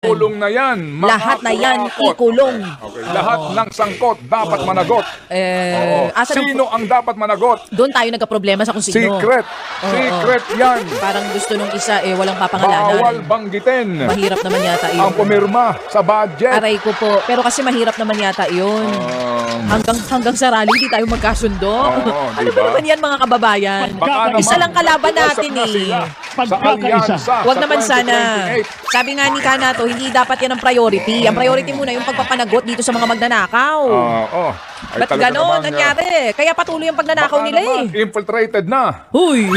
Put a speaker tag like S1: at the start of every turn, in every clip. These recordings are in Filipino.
S1: Kulong na yan. mga
S2: Lahat na yan, ikulong.
S1: Okay. Lahat ng sangkot dapat managot.
S2: Eh,
S1: Oo. Sino ang dapat managot?
S2: Doon tayo nagka-problema sa kung sino.
S1: Secret. Secret yan.
S2: Parang gusto nung isa eh walang papangalanan.
S1: Bawal banggitin.
S2: Mahirap naman yata yun.
S1: Ang pumirma sa budget.
S2: Aray ko po. Pero kasi mahirap naman yata yun.
S1: Um,
S2: Hanggang hanggang sa rally, hindi tayo magkasundo.
S1: Oo,
S2: ano
S1: diba?
S2: ba naman yan mga kababayan?
S1: baka
S2: Isa lang kalaban natin
S1: usap na
S2: eh.
S1: sila Sa
S3: Pagkakaisa.
S1: sa
S2: naman sana.
S1: 2028.
S2: Sabi nga ni Kanato, hindi dapat yan ang priority. Ang priority muna yung pagpapanagot dito sa mga magnanakaw.
S1: Ah, oh. Ay,
S2: Ba't ganon nangyari? Kaya patuloy ang pagnanakaw nila
S1: naman,
S2: eh.
S1: Infiltrated na.
S2: Huy!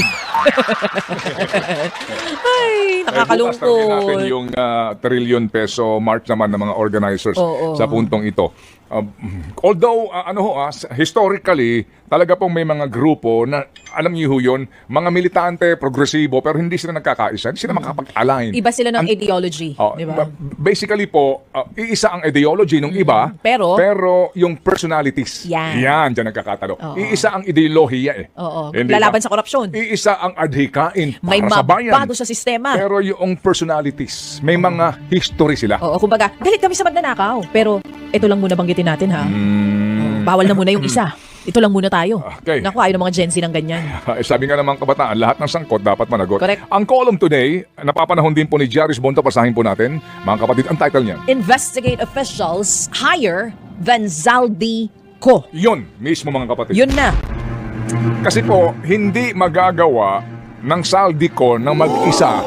S2: Ay,
S1: Eh, bukas tanungin natin
S2: nakakalungkot.
S1: yung ah, trillion peso mark naman ng mga organizers
S2: Oo.
S1: sa puntong ito. Uh, although, ah, ano ho, ah, historically, talaga pong may mga grupo na, alam niyo ho yun, mga militante, progresibo, pero hindi sila nagkakaisa, hindi sila makapag-align.
S2: Iba sila ng
S1: Ang-
S2: ideology,
S1: Oh,
S2: di ba?
S1: ba- Basically po, uh, iisa ang ideology ng iba,
S2: Pero-
S1: pero yung personalities,
S2: Yan.
S1: yan dyan nagkakatalo.
S2: Oo.
S1: Iisa ang ideolohiya eh.
S2: Oo,
S1: Hindi
S2: lalaban
S1: ba?
S2: sa korupsyon.
S1: Iisa ang adhikain
S2: May
S1: para sa bayan.
S2: mabado sa sistema.
S1: Pero yung personalities, may mga history sila.
S2: Oo, kumbaga, galit kami sa magnanakaw. Pero ito lang muna banggitin natin ha.
S1: Mm,
S2: Bawal na muna yung isa. Ito lang muna tayo.
S1: Okay.
S2: Naku, ayaw ng mga Gen Z ng ganyan.
S1: Eh, Sabi nga naman kabataan, lahat ng sangkot dapat managot.
S2: Correct.
S1: Ang column today, napapanahon din po ni Jaris Bonto, pasahin po natin. Mga kapatid, ang title niya.
S2: Investigate officials higher than Zaldi Ko.
S1: Yun, mismo mga kapatid.
S2: Yun na.
S1: Kasi po, hindi magagawa ng Saldico ng mag-isa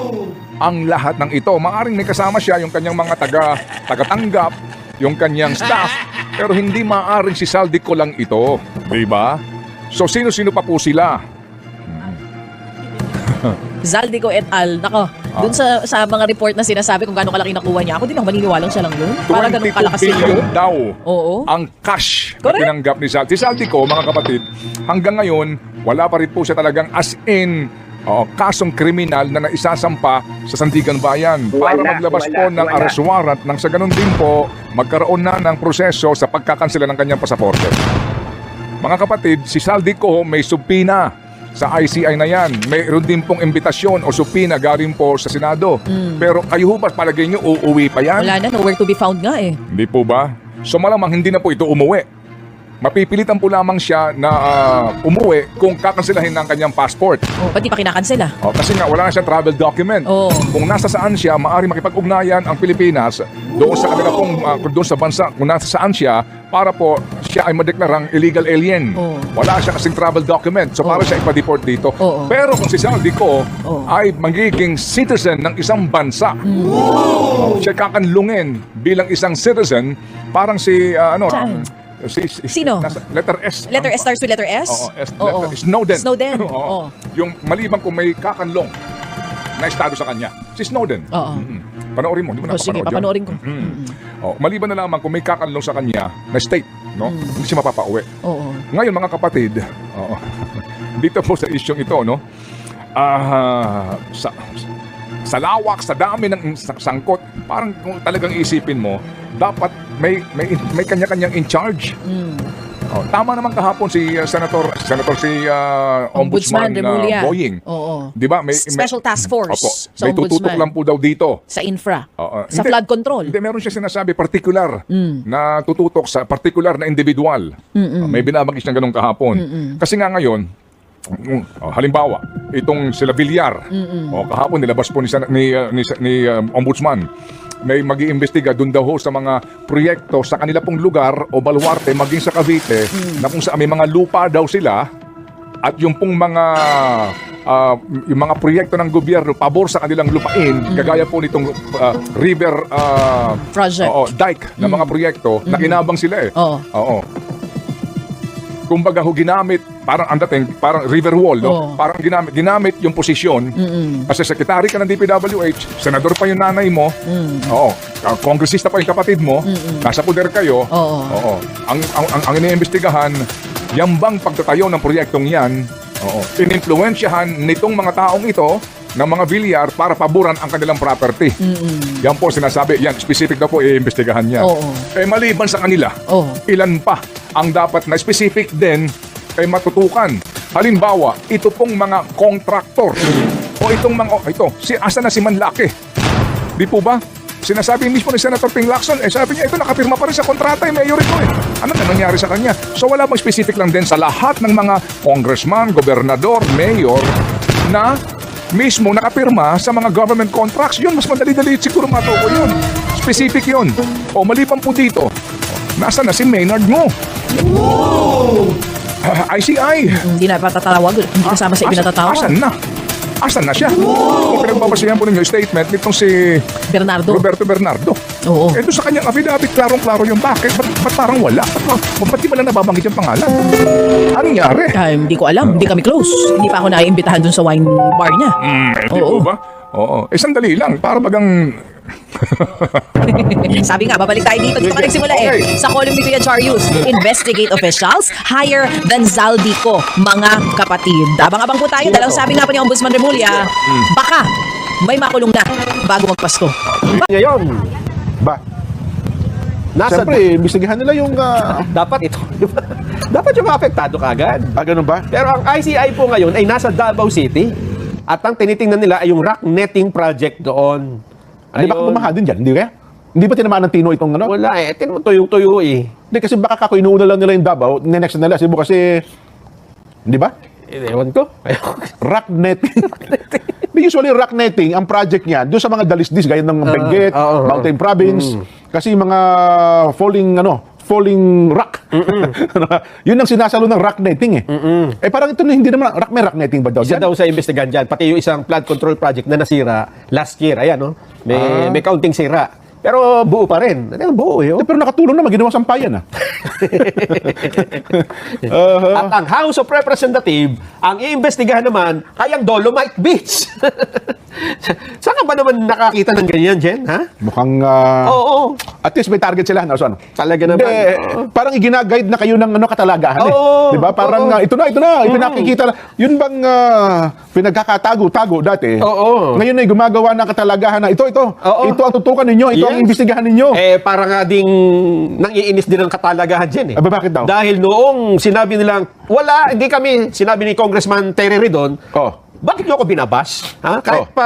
S1: ang lahat ng ito. Maaring may kasama siya yung kanyang mga taga, tagatanggap, yung kanyang staff, pero hindi maaring si Saldico lang ito. Di ba? So, sino-sino pa po sila?
S2: Zaldi Ko et al. Nako,
S1: Ah.
S2: dun sa, sa mga report na sinasabi kung gaano kalaki nakuha niya, ako din ako maniniwalang siya lang yun. Para ganun
S1: 22
S2: kalakas
S1: billion
S2: yun.
S1: daw
S2: Oo.
S1: ang cash
S2: Correct.
S1: na tinanggap ni Saldi. Si Saldico, mga kapatid, hanggang ngayon, wala pa rin po siya talagang as in oh, kasong kriminal na naisasampa sa Sandigan Bayan para
S3: Wala,
S1: maglabas
S3: wala,
S1: po ng
S3: wala.
S1: arrest warrant nang sa ganun din po magkaroon na ng proseso sa pagkakansela ng kanyang pasaporte. Mga kapatid, si Saldico may subpina sa ICI na yan. Mayroon din pong imbitasyon o subpina galing po sa Senado. Pero kayo ba palagay nyo uuwi pa yan?
S2: Wala na, nowhere to be found nga eh.
S1: Hindi po ba? So malamang hindi na po ito umuwi. Mapipilitan po lamang siya na ah, umuwi kung kakansilahin ng kanyang passport.
S2: Oh, ba't di pa kinakansela?
S1: O, kasi nga wala na siyang travel document.
S2: Oo.
S1: Kung nasa saan siya, maaari makipag-ugnayan ang Pilipinas doon sa kanila pong, ah, kung doon sa bansa, kung nasa saan siya, para po siya ay madeklarang illegal alien.
S2: Oo.
S1: Wala siya kasing travel document. So para siya ipa-deport dito.
S2: Oo.
S1: Pero kung si Saldi ko
S2: Oo.
S1: ay magiging citizen ng isang bansa,
S2: Hmm.
S1: siya kakanlungin bilang isang citizen, parang si, ah, ano,
S2: Saan?
S1: Si, si-
S2: Sino?
S1: nasa- letter S.
S2: Letter S starts with letter S?
S1: Oo, S,
S2: Oo.
S1: letter, Snowden.
S2: Snowden.
S1: Oo.
S2: Oo.
S1: Yung maliban kung may kakanlong na estado sa kanya. Si Snowden.
S2: Oo.
S1: Mm-mm. Panoorin mo, hindi mo
S2: Oh, sige,
S1: napapanood yun.
S2: papanoorin ko.
S1: Mm. Oh, maliban na lamang kung may kakanlong sa kanya na state, no?
S2: Mm.
S1: Hindi siya mapapauwi.
S2: Oo.
S1: Ngayon mga kapatid, oo, dito po sa isyong ito, no? Ah, sa, sa lawak, sa dami ng sa- sangkot, parang kung talagang isipin mo, dapat may may may kanya-kanyang in charge.
S2: Mm.
S1: Oh, tama naman kahapon si uh, Senator Senator si uh, Ombudsman,
S2: Ombudsman
S1: uh, Boying.
S2: Oo.
S1: 'Di ba? May, may
S2: Special Task Force
S1: Opo,
S2: sa
S1: may tututok lang po daw dito.
S2: Sa infra.
S1: Oo.
S2: Sa
S1: Hindi.
S2: flood control.
S1: Hindi, meron siya sinasabi particular
S2: Mm.
S1: na tututok sa particular na individual. Uh, may binabagis ng ganun kahapon. Kasi nga ngayon, mm, oh, halimbawa, itong sila Villar, oh, kahapon nilabas po ni, ni, uh, ni, ni um, Ombudsman, may mag iimbestiga doon daw ho sa mga proyekto sa kanila pong lugar o baluarte maging sa Cavite na kung saan may mga lupa daw sila at yung pong mga ah, yung mga proyekto ng gobyerno pabor sa kanilang lupain kagaya po nitong ah, river ah,
S2: Project.
S1: oo, dike na mga proyekto na kinabang sila eh.
S2: Oo.
S1: Oo. Kumbaga ho ginamit parang ang dating parang river wall no.
S2: Oo.
S1: Parang ginamit ginamit yung posisyon. Kasi secretary ka ng DPWH, senador pa yung nanay mo. Oo. ah, Kongresista pa yung kapatid mo. Nasa poder kayo.
S2: Oo.
S1: Oo. Ang ang ang, ang iniimbestigahan, yung bang pagtatayo ng proyektong 'yan, oo. Inimpluwensyahan nitong mga taong ito ng mga bilyar para paboran ang kanilang property. Yan po sinasabi, yan specific daw po iimbestigahan yan.
S2: Oo.
S1: Eh maliban sa kanila,
S2: Oo.
S1: ilan pa ang dapat na specific din ay matutukan. Halimbawa, ito pong mga contractor o itong mga oh, ito, si asa na si Manlaki? Di po ba? sinasabi mismo ni Senator Ping Lacson, eh sabi niya, ito nakapirma pa rin sa kontrata, eh, mayor ito eh. Ano na nangyari sa kanya? So wala bang specific lang din sa lahat ng mga congressman, gobernador, mayor na mismo nakapirma sa mga government contracts. Yun, mas madali-dali siguro matukoy yun. Specific yun. O maliban po dito, nasa na si Maynard Ngo? Ah, ICI.
S2: Hindi na patatawag. Hindi kasama sa ibinatatawag.
S1: Asan na? Asan na siya? Kung pinagbabasihan po ninyo yung statement nitong si
S2: Bernardo.
S1: Roberto Bernardo.
S2: Oo.
S1: Eh, doon sa kanyang affidavit, klarong-klaro yung bakit. Ba't, ba't parang wala? Ba't, ba't di ba lang nababanggit yung pangalan? Anong nangyari?
S2: Ah, hindi ko alam. Hindi kami close. Hindi pa ako naiimbitahan dun sa wine bar niya.
S1: Hmm, hindi
S2: Oo.
S1: po ba? Oo. Eh, sandali lang. Para bagang...
S2: Sabi nga, babalik tayo dito. Dito pa nagsimula eh. Sa column ni Kuya Charius, investigate officials higher than Zaldico, mga kapatid. Abang-abang po tayo. Dahil ang sabi nga po ni Ombudsman Remulla, baka may makulong na bago magpasko.
S3: Ngayon,
S4: Ba?
S3: nasa
S4: Siyempre, imbestigahan nila yung... ah,
S3: dapat ito. dapat yung mga apektado kaagad.
S4: ah, ganun ba?
S3: Pero ang ICI po ngayon ay nasa Davao City. At ang tinitingnan nila ay yung rock netting project doon.
S4: Hindi ba kumahal din dyan? Hindi ba? Hindi ba tinamaan ng Tino itong ano?
S3: Wala eh. Tinan mo tuyo-tuyo eh.
S4: Hindi kasi baka kako inuuna lang nila yung Davao, next na nila Cebu kasi... Hindi ba?
S3: Eh, Ewan ko.
S4: Rock netting. Di usually rock netting, ang project niya, doon sa mga dalisdis, gaya ng Benguet,
S3: oo, oo.
S4: Mountain Province, kasi yung mga falling, ano, falling rock. Yun ang sinasalo ng rock netting eh. Eh parang ito na hindi naman, rock may rock netting ba daw?
S3: Isa
S4: dyan?
S3: daw sa investigan dyan. Pati yung isang flood control project na nasira last year. Ayan, no? May,
S4: Ah.
S3: may counting sira. Pero buo pa rin. Ano, buo eh. oh.
S4: Pero nakatulong naman, ginawang sampayan ah. Uh-huh.
S3: At ang House of Representative, ang iimbestigahan naman ay ang Dolomite Beach. Saan ka ba naman nakakita ng ganyan, Jen? Ha?
S4: Mukhang... ah,
S3: Oo.
S4: At least may target sila. No? So, ano?
S3: Talaga
S4: Hindi,
S3: naman.
S4: eh, parang iginaguide na kayo ng ano, katalagahan eh.
S3: Oo.
S4: Di ba? Parang
S3: Oo.
S4: ah, ito na, ito na. Ipinakikita na. Yun bang ah, pinagkakatago-tago dati?
S3: Oo.
S4: Ngayon ay gumagawa ng katalagahan na ito, ito.
S3: Oo.
S4: Ito ang tutukan ninyo. Ito ang
S3: Yes.
S4: imbestigahan ninyo.
S3: Eh, para nga ding nangiinis din ang katalagahan dyan eh.
S4: Aba, bakit daw?
S3: Dahil noong sinabi nilang, wala, hindi kami, sinabi ni Congressman Terry Ridon,
S4: Oh.
S3: bakit nyo ako binabas? Ha? Kahit
S4: Oh.
S3: pa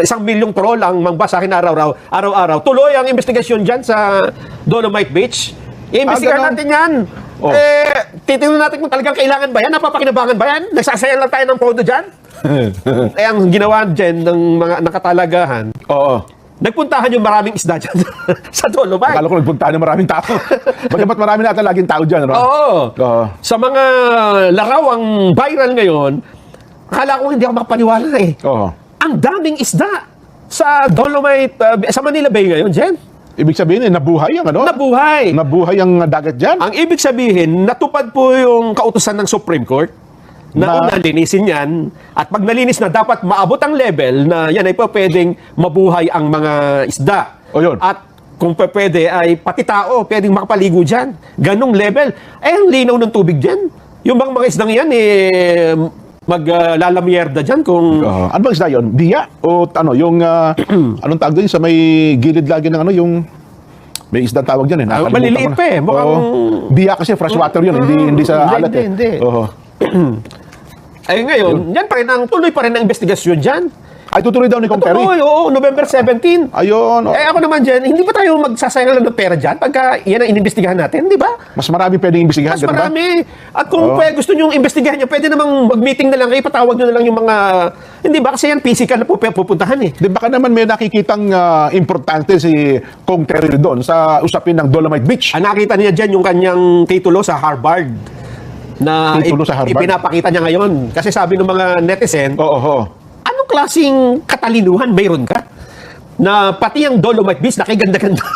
S3: isang milyong troll ang mangbas sa akin araw-araw, araw-araw, tuloy ang investigasyon dyan sa Dolomite Beach. I-investigahan
S4: Ah,
S3: natin yan.
S4: Oh.
S3: Eh, titingnan natin kung talagang kailangan ba yan, napapakinabangan ba yan, nagsasayang lang tayo ng pondo dyan. eh, ang ginawa dyan ng mga nakatalagahan,
S4: Oo.
S3: Nagpuntahan yung maraming isda dyan sa Dolomite.
S4: Akala ko nagpunta ng maraming tao. Bagamat marami na ata laging tao dyan. Ano?
S3: Oo.
S4: Oo.
S3: Sa mga larawang viral ngayon, akala ko hindi ako makapaniwala eh.
S4: Oo.
S3: Ang daming isda sa Dolomite, uh, sa Manila Bay ngayon, Jen.
S4: Ibig sabihin eh, nabuhay ang ano?
S3: Nabuhay.
S4: Nabuhay ang dagat dyan.
S3: Ang ibig sabihin, natupad po yung kautusan ng Supreme Court na,
S4: Na-
S3: linisin yan. At pag nalinis na, dapat maabot ang level na yan ay pwedeng mabuhay ang mga isda.
S4: O yun.
S3: At kung pwede ay pati tao pwedeng makapaligo dyan. Ganong level. Eh, ang linaw ng tubig dyan. Yung bang mga isdang yan, eh, maglalamierda dyan kung...
S4: Oo. ano bang isda yun? Biya? O ano, yung, ah, anong tawag doon? Sa may gilid lagi ng ano, yung, may isda tawag dyan eh.
S3: Ah,
S4: nakalimutan
S3: maliliit pa eh. Mukhang-.
S4: Biya kasi freshwater yun, hindi, hindi sa
S3: Hindi,
S4: alat
S3: hindi,
S4: eh.
S3: hindi.
S4: Oo.
S3: Ay ngayon, yan pa rin ang tuloy pa rin ang investigasyon dyan.
S4: Ay, tutuloy daw ni Kong Terry.
S3: Oo, oo, November 17.
S4: Ayun. oh.
S3: Eh ako naman dyan, hindi ba tayo magsasayang lang ng pera dyan pagka yan ang inimbestigahan natin, di ba?
S4: Mas marami pwedeng imbestigahan,
S3: Mas
S4: ganun ba?
S3: marami. At kung
S4: Oo.
S3: pwede, gusto nyo investigahan nyo, pwede namang mag-meeting na lang kayo, patawag nyo na lang yung mga... Hindi ba? Kasi yan physical na po pupuntahan eh.
S4: Di baka naman may nakikitang ah, importante si Kong Terry doon sa usapin ng Dolomite Beach.
S3: Ang nakita niya dyan yung kanyang titulo sa Harvard. Na
S4: Titulo sa Harvard?
S3: ipinapakita niya ngayon. Kasi sabi ng mga netizen,
S4: Oo, oo.
S3: anong klaseng katalinuhan mayroon ka? Na pati ang Dolomite Beach, nakiganda-ganda.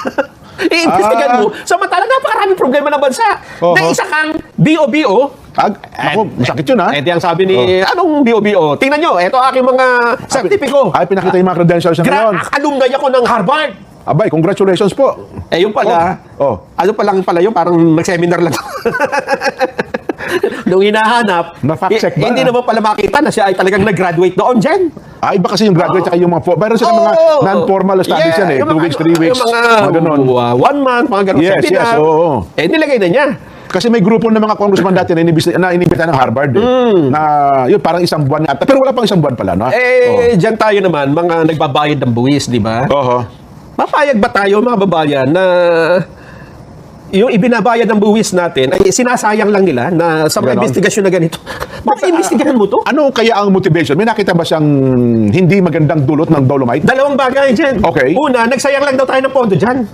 S3: I-investigan
S4: Ah.
S3: mo. Samantalang napakaraming problema ng bansa.
S4: Oo.
S3: Na isa kang BOBO,
S4: Ag, ako, masakit yun ha.
S3: Eh, di ang sabi ni, anong BOBO? Tingnan nyo, ito aking mga sertipiko.
S4: Ay, pinakita yung mga credentials na ngayon.
S3: Alumni ako ng Harvard.
S4: Abay, congratulations po.
S3: Eh, yung pala,
S4: Oh.
S3: ano pa lang pala yun, parang nag-seminar lang. Nung hinahanap,
S4: Na-fact check
S3: eh,
S4: ba?
S3: hindi naman pala makita na siya ay talagang nag-graduate doon, Jen.
S4: Ah, iba kasi yung graduate tsaka yung mga... fo- Meron sila mga
S3: Oo.
S4: non-formal studies yan eh.
S3: yung
S4: Two
S3: mga-
S4: weeks, three weeks.
S3: Yung mga,
S4: ganun.
S3: uh, one month, mga ganun.
S4: Yes,
S3: seminar.
S4: yes, oo.
S3: Eh, nilagay na niya.
S4: Kasi may grupo ng mga congressman dati na inibis na inibita ng Harvard eh. Na yun parang isang buwan yata. Pero wala pang isang buwan pala, no?
S3: Eh, dyan tayo naman, mga nagbabayad ng buwis, di ba?
S4: Oo.
S3: Papayag ba tayo mga babayan na yung ibinabayad ng buwis natin ay sinasayang lang nila na sa mga
S4: Ganon.
S3: investigasyon na ganito. Bakit imbestigahan mo to?
S4: Ano kaya ang motivation? May nakita ba siyang hindi magandang dulot ng Dolomite?
S3: Dalawang bagay dyan.
S4: Okay.
S3: Una, nagsayang lang daw tayo ng pondo dyan.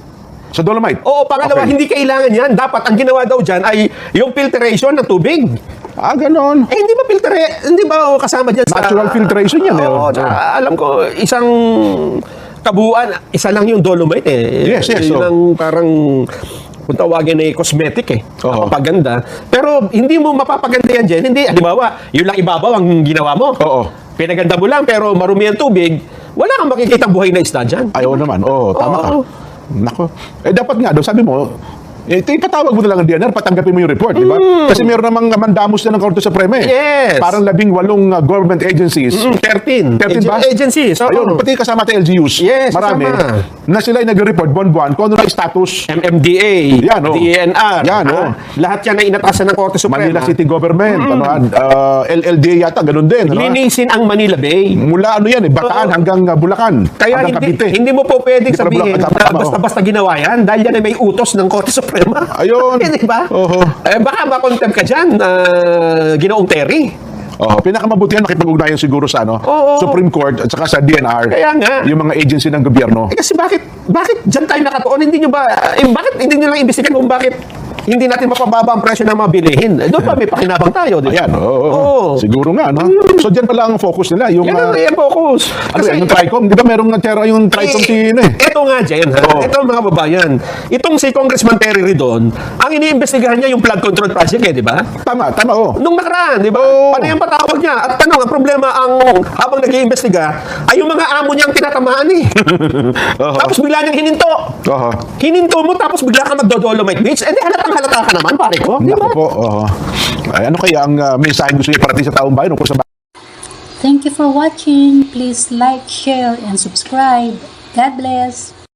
S4: Sa Dolomite?
S3: Oo, pangalawa,
S4: Okay.
S3: hindi kailangan yan. Dapat ang ginawa daw dyan ay yung filtration ng tubig.
S4: Ah, ganon.
S3: Eh, hindi ba filtre, hindi ba kasama dyan sa...
S4: Natural filtration yan, eh.
S3: Oo, tsaka alam ko, isang kabuuan, isa lang yung dolomite eh.
S4: Yes, yes,
S3: Yun
S4: oo.
S3: ang parang kung tawagin ay cosmetic eh.
S4: Oo.
S3: Mapapaganda. Pero hindi mo mapapaganda yan dyan. Hindi, halimbawa, yun lang ibabaw ang ginawa mo.
S4: Oo.
S3: Pinaganda mo lang, pero marumi ang tubig, wala kang makikita buhay na isda dyan.
S4: Ayaw naman. Oo, tama ka.
S3: Oo.
S4: Nako. Eh, dapat nga daw, sabi mo, eh, ito, ipatawag mo na lang ang DNR, patanggapin mo yung report, di ba? Kasi meron namang mandamos na ng Korte Suprema eh.
S3: Mm. Yes.
S4: Parang labing walong uh, government agencies.
S3: Mm, 13.
S4: 13 ba?
S3: Agen- Agencies. oo.
S4: Ayun, pati kasama tayo LGUs.
S3: Yes,
S4: Marami.
S3: kasama.
S4: Na sila ay nag-report buwan-buwan kung ano na status.
S3: MMDA,
S4: Yan, oh.
S3: DNR.
S4: Yan, oh.
S3: ah, lahat yan ay inatasan ng Korte Suprema.
S4: Manila City Government, ano, uh, LLDA yata, ganun din. Ano,
S3: Linisin ang Manila Bay.
S4: Mula ano yan eh, Bataan
S3: Oo.
S4: hanggang uh, Bulacan.
S3: Kaya
S4: hanggang
S3: hindi,
S4: Cavite.
S3: hindi mo po pwedeng
S4: Hindi pa
S3: sabihin
S4: Bulacan, tama,
S3: na
S4: tama,
S3: basta-basta ginawa yan dahil yan ay may utos ng Korte Suprema.
S4: Ayun.
S3: Hindi ba?
S4: Oho.
S3: Eh, baka makontempt ka dyan na ginoong Terry.
S4: Oh, pinakamabutihan makipag-ugnayan siguro sa ano,
S3: Oo.
S4: Supreme Court at saka sa DNR.
S3: Kaya nga.
S4: Yung mga agency ng gobyerno.
S3: Eh kasi bakit, bakit dyan tayo nakatuon? Hindi nyo ba, eh, bakit hindi nyo lang imbestigan kung bakit hindi natin mapababa ang presyo ng mga bilihin? Eh, doon pa may pakinabang tayo, di ba?
S4: Ayan, oo. oo.
S3: Oo.
S4: Siguro nga, no? So, dyan pala ang focus nila. Yung,
S3: Yan ang
S4: uh,
S3: yan focus.
S4: ano yan, yung TRICOM. Di ba merong tera yung TRICOM si, ano eh?
S3: Ito nga, Jen, ha?
S4: Oo.
S3: Ito mga babayan. Itong si Congressman Terry Ridon, ang iniimbestigahan niya yung flood control project, eh, di ba?
S4: Tama, tama, oh.
S3: Nung nakaraan, di ba?
S4: Oo.
S3: Paano yung patawag niya? At tanong, ang problema ang habang nag-iimbestiga, ay yung mga amo niyang tinatamaan eh.
S4: Oo.
S3: tapos bigla niyang hininto.
S4: Oo.
S3: Hininto mo, tapos bigla ka magdodolomite beach. Eh, di halatang halata ka naman, pare ko. Di
S4: Naku
S3: ba?
S4: po, oo. Ay, ano kaya ang uh, mensahe gusto niya parating sa taong bayan o sa
S5: Thank you for watching. Please like, share, and subscribe. God bless.